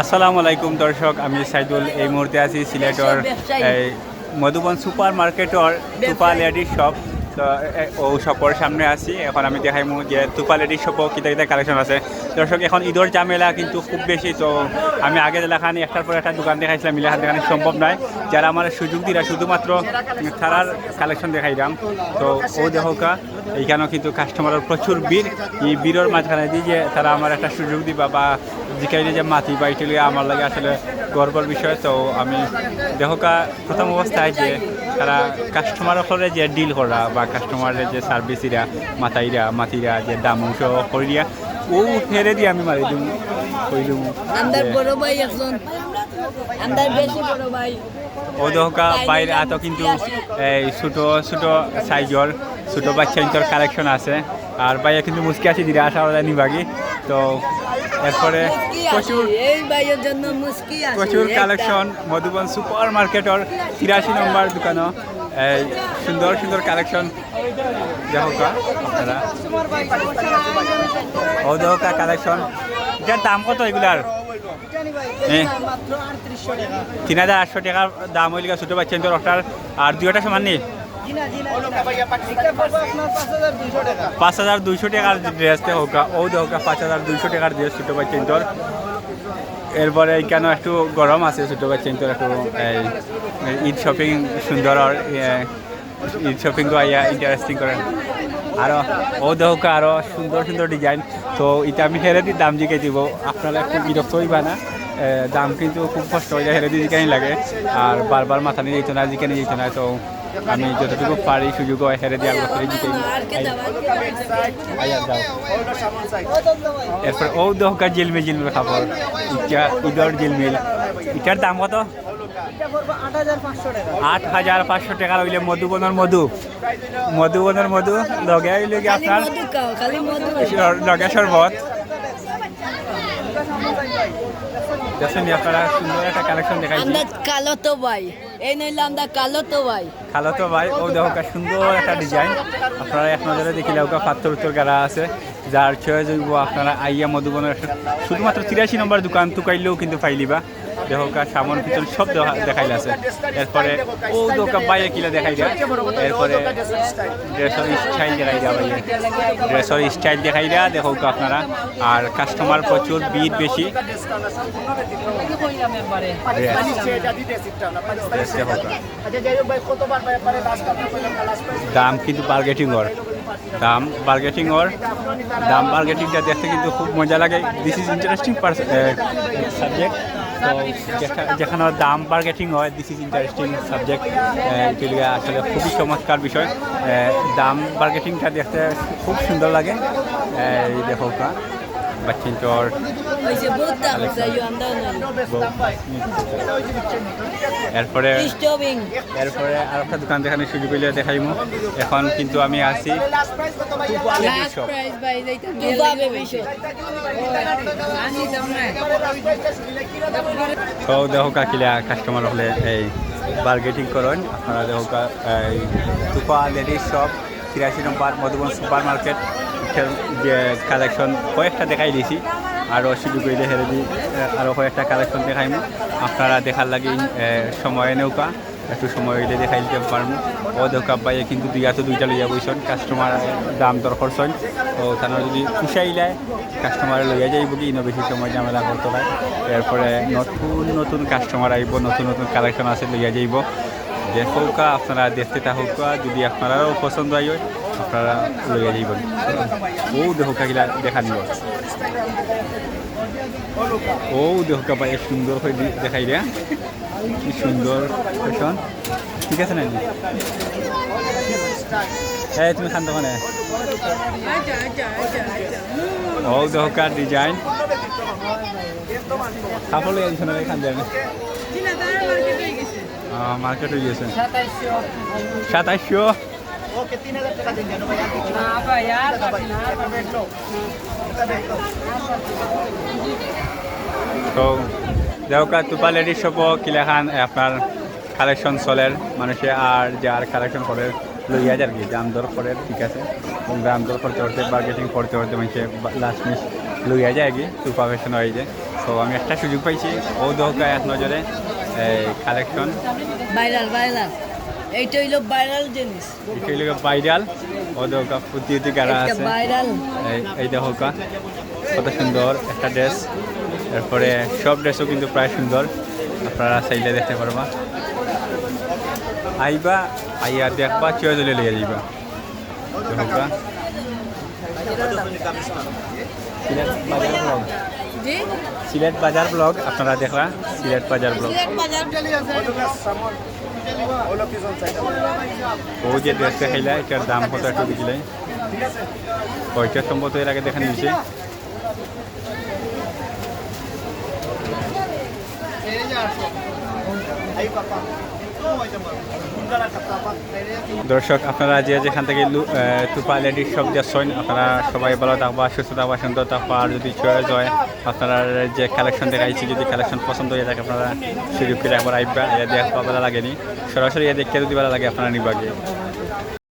আসসালামু আলাইকুম দর্শক আমি সাইদুল। এই মুহূর্তে আছি সিলেটর এই মধুবন সুপার মার্কেটর সুপার লেডিস শপ। তো ও শপর সামনে আছি। এখন আমি দেখাইমু যে তুপা লেডিস শপও কিতা কিতা কালেকশন আছে। দর্শক, এখন ঈদর জামেলা কিন্তু খুব বেশি, তো আমি আগে দেখানি একটার পর একটা দোকান দেখাইছিলাম মিলাহান দেখানি সম্ভব নয়। যারা আমার সুযোগ দিরা, শুধুমাত্র তারার কালেকশন দেখাইলাম। তো ও দেহকা এইখানেও কিন্তু কাস্টমারের প্রচুর ভিড়। এই ভিড়ের মাঝখানে দিয়ে যে তারা আমার একটা সুযোগ দিবা বা জিকাইলে যে মাটি লিয়ে আমার লাগে আসলে গর্বর বিষয়। তো আমি দেহকা প্রথম অবস্থায় যে তারা কাস্টমার হলে যে ডিল করা বা কাস্টমারের যে সার্ভিস ইরা মাথাইরা মাতিরা যে দাম অংশ করিয়া ও ফেরে দিয়ে আমি মারি দিম কই দিম বড় ভাই একজন বেশি বড় ভাই। ও দহকা বাইরে এত কিন্তু এই ছোটো ছোটো সাইজর ছোটো বাচ্চা কালেকশন আছে। আর বাইরে কিন্তু মুসকি আছে দিলে আসা নিবাগি। তো এরপরে প্রচুর প্রচুর কালেকশন, মধুবন সুপার মার্কেটর তিরাশি নম্বর দোকানও। এই সুন্দর সুন্দর কালেকশন। দেহকা আপনারা ও দেহকা কালেকশন। এটার দাম কত এগুলার? তিন হাজার আটশো টাকার দাম হইলে ছোটো বাচ্চা ওটার আর দুইটা সমান নেই? পাঁচ হাজার দুইশো টাকার ড্রেস হোক ও হোক, পাঁচ হাজার দুইশো টাকার ড্রেস ছোটো বাচ্চা ইন্তর এরপরে কেন একটু গরম আছে ছোটো বাচ্চা ইন্তর একটু ঈদ শপিং সুন্দর ঈদ শপিং আইয়া ইন্টারেস্টিং করেন আরও ও দেহকে আরও সুন্দর সুন্দর ডিজাইন তো এটা আমি হেরে দিই দাম জিকে দিব। আপনারা একটু বিরক্ত হইবা না। দাম কিন্তু খুব কষ্ট হয়ে যায় হেরে দিয়ে জিকানি লাগে? আর বারবার মাথা নিয়ে যেত না জিকানি যেত না, তো আমি যতটুকু পারি সুযোগ হয় হেরে দিয়ে আলো করে। জিতে এরপর ও দহকা জিলমি জিলমি খাবার ইটা ঈদর জিলমিল। ইটার দাম কত? আট হাজার পাঁচশো টাকা হইলে মধুবনের মধু। মধুবনের মধু লগে হইলে কি খালি আপনার লগে শরবত। আপনারা সুন্দর একটা কালেকশন আমরা কালো তো ভাই। এই নইলে আমরা কালো তো ভাই। কালো তো ভাই। ও দেখা সুন্দর একটা ডিজাইন। আপনারা এক নজরে দেখিলে ওকে পাথর উত্তর গাড়া আছে। যার ছয় জৈব আপনারা আইয়া মধুবনের শুধুমাত্র তিরাশি নম্বর দোকান তুকাইলেও কিন্তু পাইলিবা। দেহকা, সামন পিছন সব দেখা- দেখাইলে আছে। এরপরে ও দোকা বাইরে কিলা দেখাই দেয়। এরপরে ড্রেসের স্টাইল দেখাই দেওয়া বাইরে ড্রেসের স্টাইল দেখাই দেয়া দেখোকা আপনারা। আর কাস্টমার প্রচুর, ভিড় বেশি। দাম কিন্তু বার্গেটিং ওর দাম বার্গেটিং ওর দাম বার্গেটিংটা দেখতে কিন্তু খুব মজা লাগে। দিস ইজ ইন্টারেস্টিং সাবজেক্ট যেখানে দাম বার্গেটিং হয় দিস ইজ ইন্টারেস্টিং সাবজেক্ট আসলে খুবই চমৎকার বিষয়। দাম বার্গেটিংটা দেখতে খুব সুন্দর লাগে। এই দেখো বাচ্চিন্তর এরপরে এরপরে আর একটা দোকান দেখানোর সুযোগ হইলে দেখাইমু। এখন কিন্তু আমি আছি তো দেখো কাকিলা কাস্টমার হলে এই বার্গেটিং করেন। আপনারা দেখো এই তুপা লেডিস শপ তিরাশি নম্বর মধুবন সুপার মার্কেট কালেকশন কয়েকটা দেখাই দিয়েছি। আরও সুযোগ হইলে হেরে দিই আরও কয়েকটা কালেকশন দেখাইমু। আপনারা দেখার লাগে সময় নৌকা, একটু সময় হইলে দেখাই দিতে পারব ও দেখা পাইয়ে কিন্তু দুই হাতে দুইটা লইয়া বইছেন কাস্টমার দাম দর করছেন ও তারা যদি পুষাইলে কাস্টমার লইয়া যাইব কি, ইনো বেশি সময় ঝামেলা করতে হয়। এরপরে নতুন নতুন কাস্টমার আইব, নতুন নতুন কালেকশন আছে, লইয়া যাইব। দেখোকা আপনারা দেখতে থাকুকা যদি আপনারাও পছন্দ হয় আপনারা লইয়া যাইবেন ও দেখোকা গিলা দেখা নিব ও দেখোকা পাই সুন্দর দি- দেখাই রে কি সুন্দর ফ্যাশন ঠিক আছে না এই তুমি খান দোকানে। ও দেখোকা ডিজাইন কাপড় লইয়া দিছে না খান দাঁড়া মার্কেট হয়ে গেছে। মার্কেট হয়ে গেছে সাতাইশশো না। ভাই আর পারছি না তো দেওকা তুপা লেডিস শপও কিলাখান আপনার কালেকশন চলের মানুষে আর যার কালেকশন করে লইয়া যার কি দাম দর করে ঠিক আছে? দাম দর করতে করতে বার্গেটিং করতে করতে মানুষে লাস্ট মিস লইয়া যায় কি তুপা ফ্যাশন হয়ে যায় তো আমি একটা সুযোগ পাইছি ও দহকা এক নজরে এই কালেকশন ভাইরাল ভাইরাল এইটা হইল ভাইরাল জিনিস এগুলো ভাইরাল ও ফুটি ফুটি গাড়া আছে। ভাইরাল এই দহকা কত সুন্দর একটা ড্রেস এরপরে সব ড্রেসও কিন্তু প্রায় সুন্দর। আপনারা চাইলে দেখতে পারবা। আইবা আইয়া দেখবা চয়ে জলে লিয়ে যাইবা ব্লগ। জি। সিলেট বাজার ব্লগ আপনারা দেখলা সিলেট বাজার ব্লগ। ও যে ড্রেস দেখাইলা এটার দাম কত একটু দেখিলে ওইটা সম্ভবত এর আগে দেখা নিয়েছে দর্শক, আপনারা যে যেখান থেকে টুপা লেডিস সব যাচ্ছেন আপনারা সবাই ভালো থাকবা, সুস্থ থাকবা, সুন্দর থাকবা। আর যদি চয়েস হয়, আপনারা যে কালেকশন দেখাইছি যদি কালেকশন পছন্দ হয়ে থাকে, আপনারা সুযোগ করে একবার আইবা এটা দেখবা ভালো লাগেনি। সরাসরি এ দেখতে যদি ভালো লাগে, আপনারা নিবাগে